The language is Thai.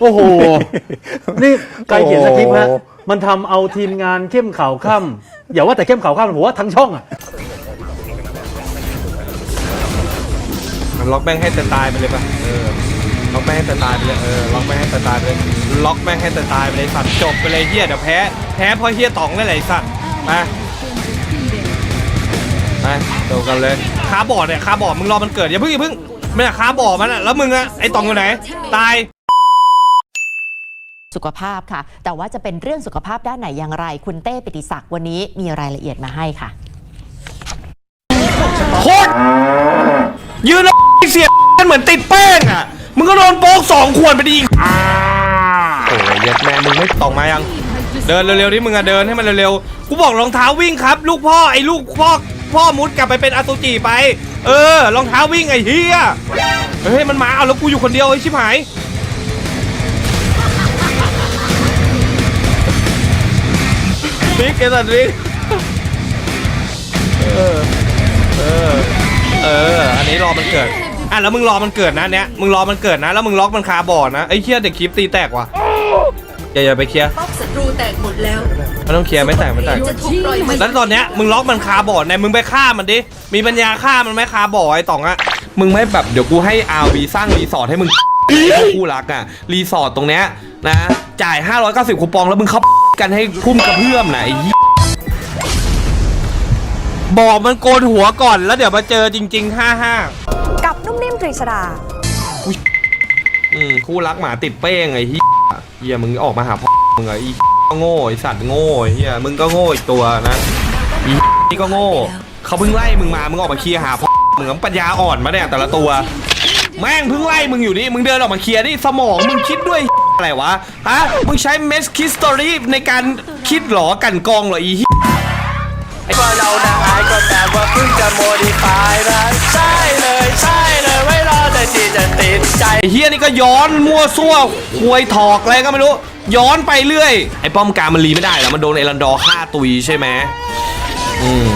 โอ้โห นี่ใครเขียนสคริปต์ฮะโอ้มันทำเอาทีมงานเข้มข่าวค่ำอย่าว่าแต่เข้มข่าวค่ำผมว่าทั้งช่องอะ มันล็อกแม่งให้แต่ตายไปเลยป่ะเออ ล็อกแม่งให้แต่ตายไปเลย เออ ล็อกแม่งให้แต่ตายไปเลย ล็อกแม่งให้แต่ตายไปเลยสัตว์จบไปเลยเฮียเดี๋ยวแพ้ แพ้เพราะเฮียต๋องนี่แหละไอ้สัตว์ มา ไปจบกันเลยคาบอร์ดเนี่ยคาบอร์ดมึงรอมันเกิดอย่าเพิ่งอย่าเพิ่งไม่อยากคาบอร์ดมันอะแล้วมึงอะไอ้ต๋องอยู่ไหน ตาย สุขภาพค่ะ แต่ว่าจะเป็นเรื่องสุขภาพด้านไหนอย่างไร คุณเต้ปิติศักดิ์วันนี้มีรายละเอียดมาให้ค่ะ โคตรยืนแล้วเสียกันเหมือนติดแป้งอะ มึงก็โดนโป๊กสองขวดไปดีโอ้ยเย็ดแม่มึงไม่ตองมายัง เดินเร็วๆที่มึงอะเดินให้มันเร็วๆ กูบอกรองเท้าวิ่งครับ ลูกพ่อไอ้ลูกพ่อพ่อมุดกลับไปเป็นอสุจิไป เออรองเท้าวิ่งไอ้เฮียเฮ้ยมันมาเอาแล้วกูอยู่คนเดียวไอ้ชิบหาย ไอ้สัตว์บิ๊กเออ เออ อันนี้รอมันเกิด อะแล้วมึงรอมันเกิดนะเนี้ย มึงรอมันเกิดนะ แล้วมึงล็อกมันคาบอร์ดนะ ไอ้เคียเด็กคลิปตีแตกว่ะ อย่าอย่าไปเคลียร์ป้อมศัตรูแตกหมดแล้วไม่ต้องเคลียร์ไม่แตกไม่แตก จะถูกปล่อยมาแล้วตอนเนี้ยมึงล็อกมันคาบอร์ดเนี่ยมึงไปฆ่ามันดิ มีปัญญาฆ่ามันไหมคาบอร์ดไอ้ต่องอะมึงไม่แบบเดี๋ยวกูให้อาวีสร้างรีสอร์ทให้มึง คู่รักอะรีสอร์ทตรงเนี้ยนะ จ่าย 590คูปองแล้วมึงเข้า กันให้พุ่มกระเพื่อมนะไอ้เหี้ยบอกมันโกนหัวก่อนแล้วเดี๋ยวมาเจอจริง ๆ 55 กับนุ่มนิ่มตรีชดา อืมคู่รักหมาติดเป้งไอ้เหี้ยเหี้ยมึงออกมาหาพ่อมึงไอ้ก็โง่ไอ้สัตว์โง่ไอ้เหี้ยมึงก็โง่อีกตัวนะอีนี่ก็โง่เขาเพิ่งไล่มึงมามึงออกมาเคลียร์หาพ่อมึงปัญญาอ่อนมาเนี่ยแต่ละตัว แม่งเพิ่งไล่มึงอยู่นี่มึงเดินออกมาเคลียร์นี่สมองมึงคิดด้วย อะไรวะ ฮะ มึงใช้เมสคิสตอรี่ในการคิดหรอกลันกรองเหรออีเหี้ยว่าเรานางอายก็แต่ว่าเพิ่งจะโมดิฟายนะใช่เลยใช่เลยไว้รอแต่ที่จะติดใจไอ้เฮียนี่ก็ย้อนมั่วซั่วควยถอกอะไรก็ไม่รู้ ย้อนไปเรื่อย ไอ้ป้อมกลารมันรีไม่ได้แล้วมันโดนเอรันดอร์ฆ่าตุยใช่ไหมอืม